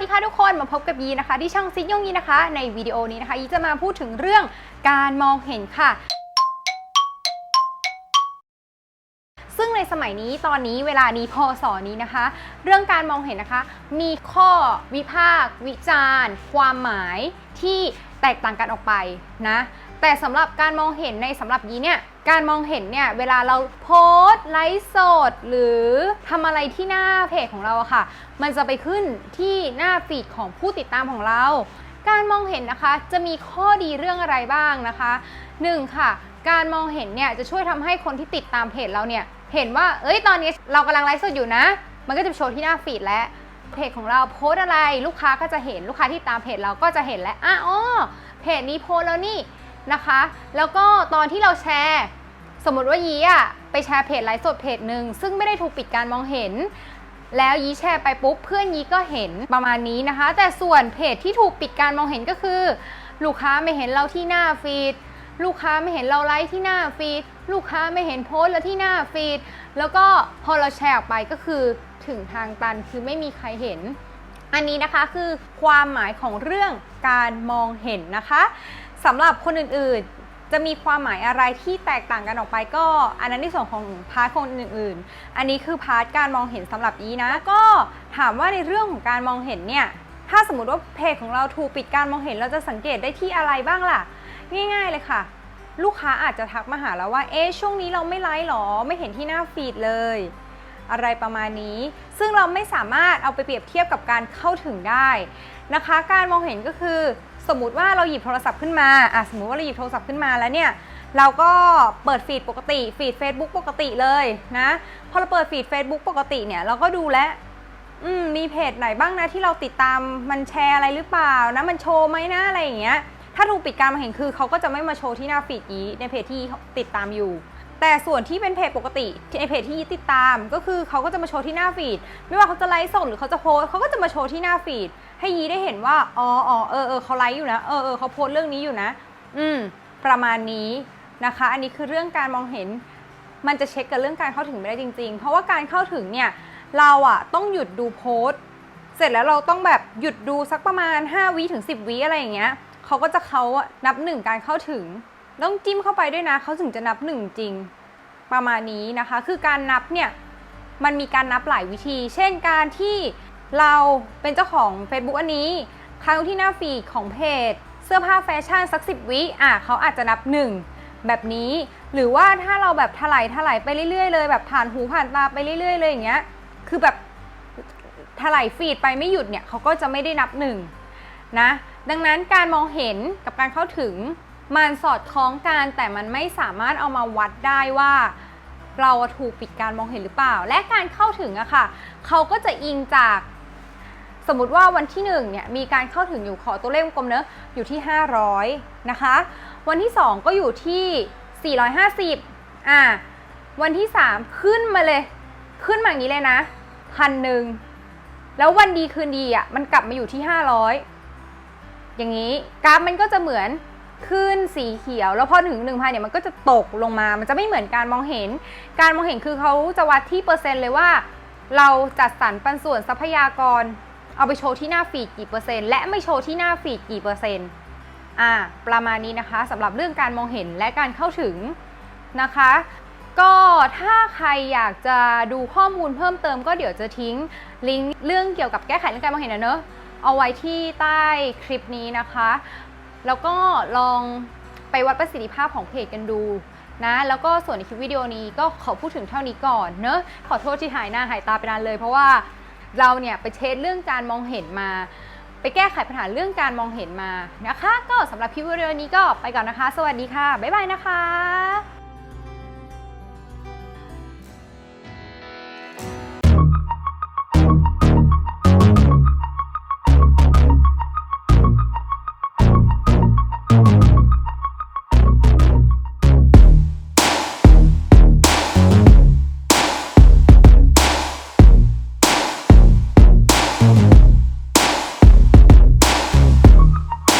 ดีค่ะทุกคนมาพบกับยีนะคะ ที่ช่องซิดยงยีนะคะ ในวิดีโอนี้นะคะยีจะมาพูดถึงเรื่องการมองเห็นค่ะ ซึ่งในสมัยนี้ตอนนี้เวลานี้พศนี้นะคะ เรื่องการมองเห็นนะคะ มีข้อวิพากษ์วิจารณ์ ความหมายที่แตกต่างกันออกไปนะแต่สำหรับการมองเห็นในสำหรับยีเนี่ย การมองเห็นเนี่ยเวลาเราโพสต์ไลฟ์สด หรือทำอะไรที่หน้าเพจของเราอะค่ะ มันจะไปขึ้นที่หน้าฟีดของผู้ติดตามของเรา การมองเห็นนะคะจะมีข้อดีเรื่องอะไรบ้างนะคะหนึ่งค่ะ การมองเห็นเนี่ยจะช่วยทำให้คนที่ติดตามเพจเราเนี่ยเห็นว่า เอ้ยตอนนี้เรากำลังไลฟ์สดอยู่นะ มันก็จะโชว์ที่หน้าฟีดแล้วเพจของเราโพสอะไรลูกค้าก็จะเห็นลูกค้าที่ตามเพจเราก็จะเห็นแล้วอะอ๋อเพจนี้โพสแล้วนี่ นะคะ แล้วก็ตอนที่เราแชร์ สมมติว่ายีอะไปแชร์เพจไลฟ์สดเพจหนึ่งซึ่งไม่ได้ถูกปิดการมองเห็น แล้วยีแชร์ไปปุ๊บเพื่อนยีก็เห็นประมาณนี้นะคะ แต่ส่วนเพจที่ถูกปิดการมองเห็นก็คือ ลูกค้าไม่เห็นเราที่หน้าฟีดลูกค้าไม่เห็นเราไลฟ์ที่หน้าฟีดลูกค้าไม่เห็นโพสต์เราที่หน้าฟีดแล้วก็พอเราแชร์ออกไปก็คือถึงทางตันคือไม่มีใครเห็น อันนี้นะคะคือความหมายของเรื่องการมองเห็นนะคะ สำหรับคนอื่นๆ จะมีความหมายอะไรที่แตกต่างกันออกไปก็อันนั้นในส่วนของพาร์ทคนอื่นๆ อันนี้คือพาร์ทการมองเห็นสำหรับอีนะ ก็ถามว่าในเรื่องของการมองเห็นเนี่ย ถ้าสมมติว่าเพจของเราถูกปิดการมองเห็นเราจะสังเกตได้ที่อะไรบ้างล่ะ ง่ายๆเลยค่ะ ลูกค้าอาจจะทักมาหาเราว่า เอ๊ะช่วงนี้เราไม่ไลฟ์หรอ ไม่เห็นที่หน้าฟีดเลยอะไรประมาณนี้ ซึ่งเราไม่สามารถเอาไปเปรียบเทียบกับการเข้าถึงได้นะคะ การมองเห็นก็คือ สมมติว่าเราหยิบโทรศัพท์ขึ้นมาอะสมมติว่าเราหยิบโทรศัพท์ขึ้นมาแล้วเนี่ยเราก็เปิดฟีดปกติฟีด Facebook ปกติเลยนะพอเราเปิดฟีด Facebook ปกติเนี่ยเราก็ดูแลอืมมีเพจไหนบ้างนะที่เราติดตามมันแชร์อะไรหรือเปล่านะมันโชว์ไหมนะอะไรอย่างเงี้ยถ้าถูกปิดการมองเห็นคือเขาก็จะไม่มาโชว์ที่หน้าฟีดอีในเพจที่ติดตามอยู่ แต่ส่วนที่เป็นเพจปกติในเพจที่ติดตาม ก็คือเขาก็จะมาโชว์ที่หน้าฟีดไม่ว่าเขาจะไลฟ์สดหรือเขาจะโพสเขาก็จะมาโชว์ที่หน้าฟีด ให้ยีได้เห็นว่าอ๋ออ๋อเออเออเขาไลฟ์อยู่นะเออเออเขาโพสเรื่องนี้อยู่นะ อืม ประมาณนี้นะคะ อันนี้คือเรื่องการมองเห็น มันจะเช็คกับเรื่องการเข้าถึงไม่ได้จริง ๆ เพราะว่าการเข้าถึงเนี่ย เราอะต้องหยุดดูโพสต์เสร็จแล้วเราต้องแบบหยุดดูสักประมาณ 5วิถึง 10วิอะไรอย่างเงี้ยเขาก็จะเขานับหนึ่งการเข้าถึงต้องจิ้มเข้าไปด้วยนะเขาถึงจะนับหนึ่งจริงประมาณนี้นะคะ คือการนับเนี่ยมันมีการนับหลายวิธี เช่นการที่ เราเป็นเจ้าของ Facebook อันนี้ครั้งที่หน้าฟีดของเพจ เสื้อผ้าแฟชั่นสักสิบวิอะเขาอาจจะนับหนึ่งแบบนี้ หรือว่าถ้าเราแบบถลายถลายไปเรื่อยๆเลยแบบผ่านหูผ่านตาไปเรื่อยๆเลยอย่างเงี้ยคือแบบถลายฟีดไปไม่หยุดเนี่ยเขาก็จะไม่ได้นับหนึ่งนะ ดังนั้นการมองเห็นกับการเข้าถึงมันสอดคล้องกันแต่มันไม่สามารถเอามาวัดได้ว่า เราถูกปิดการมองเห็นหรือเปล่า และการเข้าถึงอะค่ะเขาก็จะอิงจาก สมมติว่าวันที่1เนี่ยมีการเข้าถึงอยู่ขอตัวเลขวงกลมเนอะอยู่ที่ 500 นะคะ วันที่ 2 ก็อยู่ที่ 450อ่าวันที่ 3 ขึ้นมาเลย ขึ้นมาอย่างนี้เลยนะพันหนึ่งแล้ววันดีคืนดีอะมันกลับมาอยู่ที่ 500 อย่างนี้กราฟมันก็จะเหมือนขึ้นสีเขียว แล้วพอถึง1,000เนี่ยมันก็จะตกลงมา มันจะไม่เหมือนการมองเห็น การมองเห็นคือเขาจะวัดที่เปอร์เซ็นต์เลยว่า เราจัดสรรปันส่วนทรัพยากร เอาไปโชว์ที่หน้าฟีดกี่เปอร์เซ็นต์และไม่โชว์ที่หน้าฟีดกี่เปอร์เซ็นต์อ่าประมาณนี้นะคะสำหรับเรื่องการมองเห็นและการเข้าถึงนะคะ ก็ถ้าใครอยากจะดูข้อมูลเพิ่มเติมก็เดี๋ยวจะทิ้งลิงก์เรื่องเกี่ยวกับแก้ไขเรื่องการมองเห็นนะเนอะเอาไว้ที่ใต้คลิปนี้นะคะ แล้วก็ลองไปวัดประสิทธิภาพของเพจกันดูนะแล้วก็ส่วนในคลิปวิดีโอนี้ก็ขอพูดถึงเท่านี้ก่อนเนอะขอโทษที่หายหน้าหายตาไปนานเลยเพราะว่า เราเนี่ยไปเช็ดเรื่องการมองเห็นมา ไปแก้ไขปัญหาเรื่องการมองเห็นมานะคะ ก็สำหรับคลิปวิดีโอนี้ก็ไปก่อนนะคะ สวัสดีค่ะ บ๊ายบายนะคะ